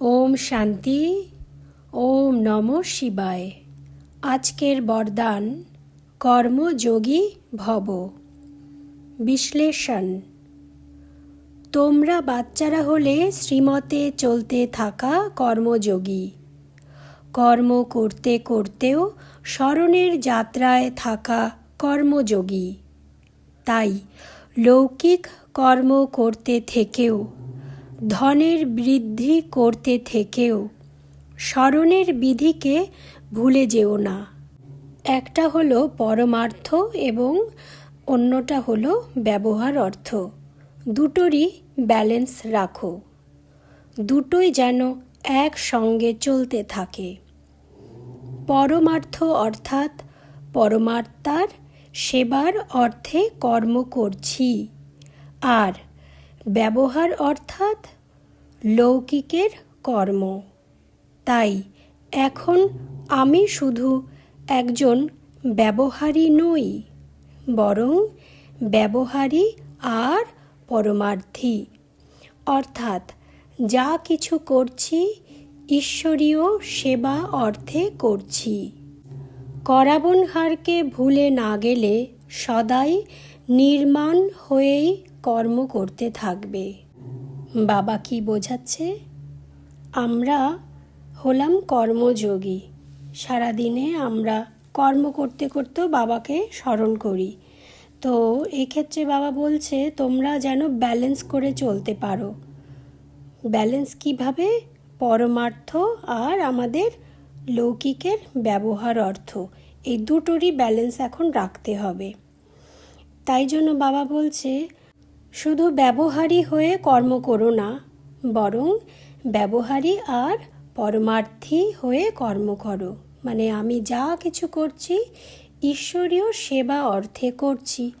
ওম শান্তি, ওম নম শিবায়। আজকের বরদান কর্মযোগী ভব। বিশ্লেষণ। তোমরা বাচ্চারা হলে শ্রীমতে চলতে থাকা কর্মযোগী। কর্ম করতে করতেও স্মরণের যাত্রায় থাকা কর্মযোগী। তাই লৌকিক কর্ম করতে থেকেও ধনের বৃদ্ধি করতে থেকেও স্মরণের বিধিকে ভুলে যেও না। একটা হলো পরমার্থ এবং অন্যটা হলো ব্যবহার অর্থ। দুটোরই ব্যালেন্স রাখো। দুটোই যেন একসঙ্গে চলতে থাকে। পরমার্থ অর্থাৎ পরমাত্মার সেবার অর্থে কর্ম করছি। আর ব্যবহার অর্থাৎ লৌকিকের কর্ম। তাই এখন আমি শুধু একজন ব্যবহারী নই, বরং ব্যবহারী আর পরমার্থী। অর্থাৎ যা কিছু করছি, ঈশ্বরীয় সেবা অর্থে করছি। করাবনহারকে ভুলে না গেলে সদাই নির্মাণ হয়েই কর্ম করতে থাকবে। বাবা কি বোঝাচ্ছে? আমরা হলাম কর্মযোগী। সারাদিনে আমরা কর্ম করতে করতেও বাবাকে স্মরণ করি। তো এক্ষেত্রে বাবা বলছে, তোমরা যেন ব্যালেন্স করে চলতে পারো। ব্যালেন্স কীভাবে? পরমার্থ আর আমাদের লৌকিকের ব্যবহার অর্থ। এই দুটোরই ব্যালেন্স এখন রাখতে হবে। তাই জন্য বাবা বলছে শুধু ব্যবহারী হয়ে কর্ম করো না, বরং ব্যবহারী আর পরমার্থী হয়ে কর্ম করো। মানে আমি যা কিছু করছি, ঈশ্বরীয় সেবা অর্থে করছি।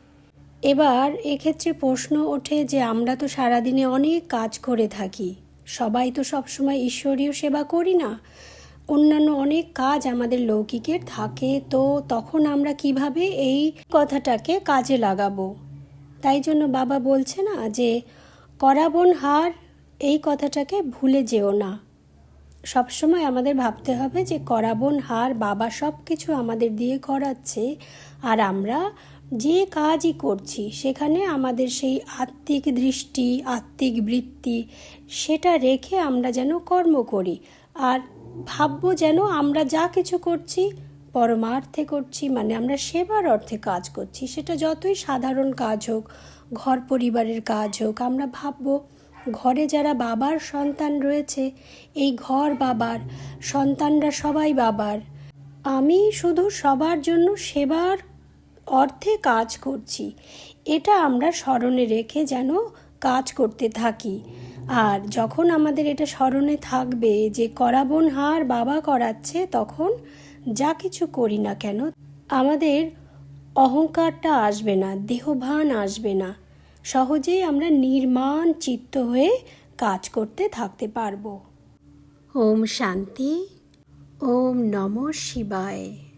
এবার এক্ষেত্রে প্রশ্ন ওঠে যে আমরা তো সারাদিনে অনেক কাজ করে থাকি। সবাই তো সবসময় ঈশ্বরীয় সেবা করি না। অন্যান্য অনেক কাজ আমাদের লৌকিকের থাকে, তো তখন আমরা কীভাবে এই কথাটাকে কাজে লাগাবো? তাই জন্য বাবা বলছে না যে করাবন হার, এই কথাটাকে ভুলে যেও না। সবসময় আমাদের ভাবতে হবে যে করাবন হার বাবা সব কিছু আমাদের দিয়ে করাচ্ছে, আর আমরা যে কাজই করছি, সেখানে আমাদের সেই আত্মিক দৃষ্টি, আত্মিক বৃত্তি, সেটা রেখে আমরা যেন কর্ম করি, আর ভাববো যেন আমরা যা কিছু করছি পরমার্থে করছি মানে আমরা সেবার অর্থে কাজ করছি। সেটা যতই সাধারণ কাজ হোক, ঘর পরিবারের কাজ হোক, আমরা ভাববো ঘরে যারা বাবার সন্তান রয়েছে, এই ঘর বাবার, সন্তানরা সবাই বাবার। আমি শুধু সবার জন্য সেবার অর্থে কাজ করছি। এটা আমরা স্মরণে রেখে যেন কাজ করতে থাকি। আর যখন আমাদের এটা স্মরণে থাকবে যে করাবন হার বাবা করাচ্ছে, তখন যা কিছু করি না কেন, আমাদের অহংকারটা আসবে না, দেহভান আসবে না। সহজেই আমরা নির্মাণ চিত্ত হয়ে কাজ করতে থাকতে পারব। ওম শান্তি, ওম নম শিবায়।